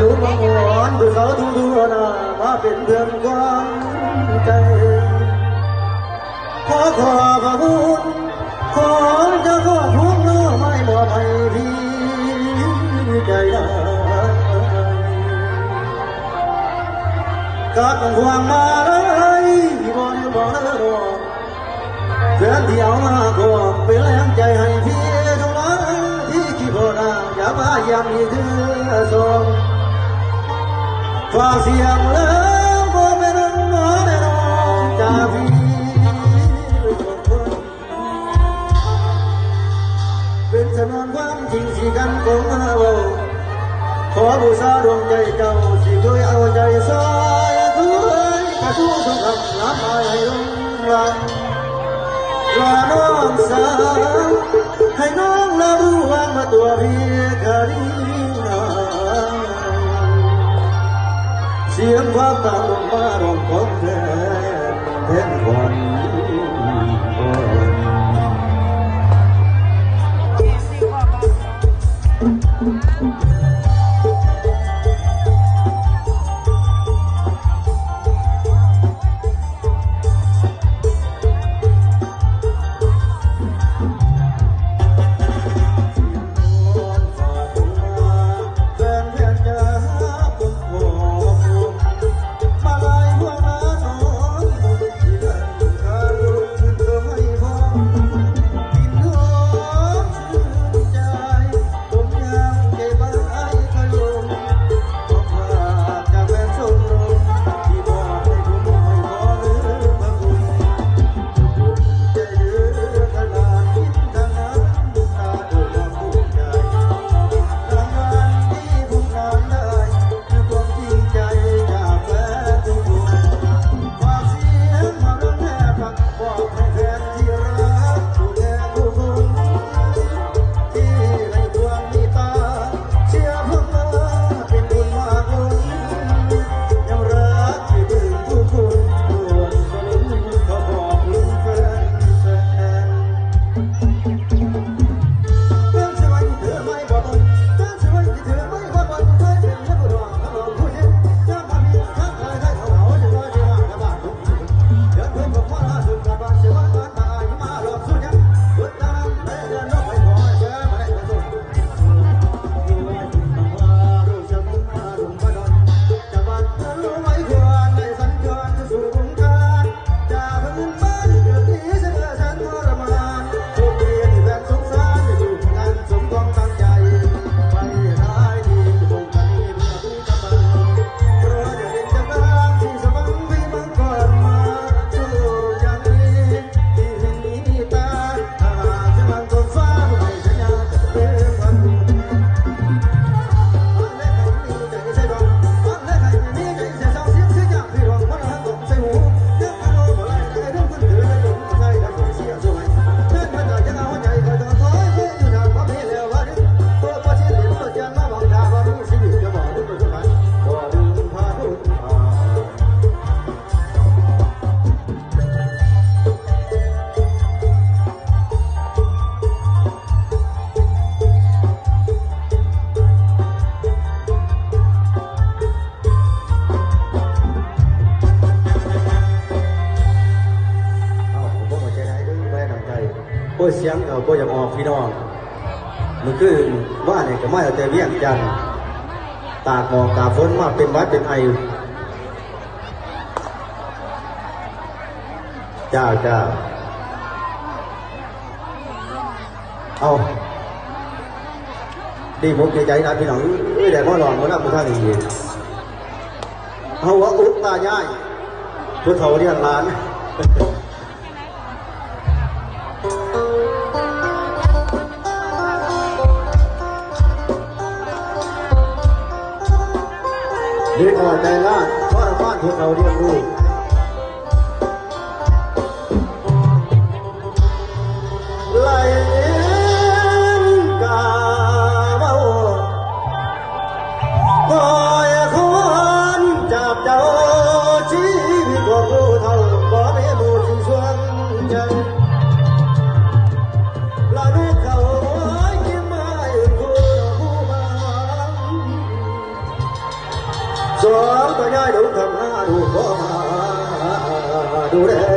ยุมงานด้วยเขาทุกทุกนามาเป็นเดือนกวางใจขอขอพระบุญขอจะขอทุกน้อไม่หมดให้พีใจได้กับห่วงมาเลยบ่ได้บ่ได้รอเพื่เดี่เอมาขอเป็นแรงใจให้พี่ทุกน้อที่คิดพอได้อย่ามาย้ำอีกเดือดสอง ฟ้าเสียงเลิกบ่เป็นงอนแน่นอนจาวีเป็นจำนวนความจริงสิกันองเบาขอบูชาดวงใจเจ้าสิด้วยเอาใจสายด้วยถ้าทุกทุกคำรับมาให้ลงลาลาน้องสาวให้น้องลารู้ว่งมาตัวพี่คารี Se eu faltar tomar um copo, é. É, é, เสียงก็บ่อยากออกพี่น้องมันคือว่าเนี่ยก็มาแต่เวียงจันตากหมอกตาฝนมาเป็นวัดเป็นไอจ้าจ้าเอาดีผมดีใจนะพี่น้องเอ้ยแต่พ่อหลอนมาแล้วมาท่านอีกเขาว่าอุ๊บตาย่ายพุทธเขาเรียกร้าน ดึงออกใจล่างอร้านพวกเราเรียนรู้ ได้ดูทำหน้าดูก็มาดูแล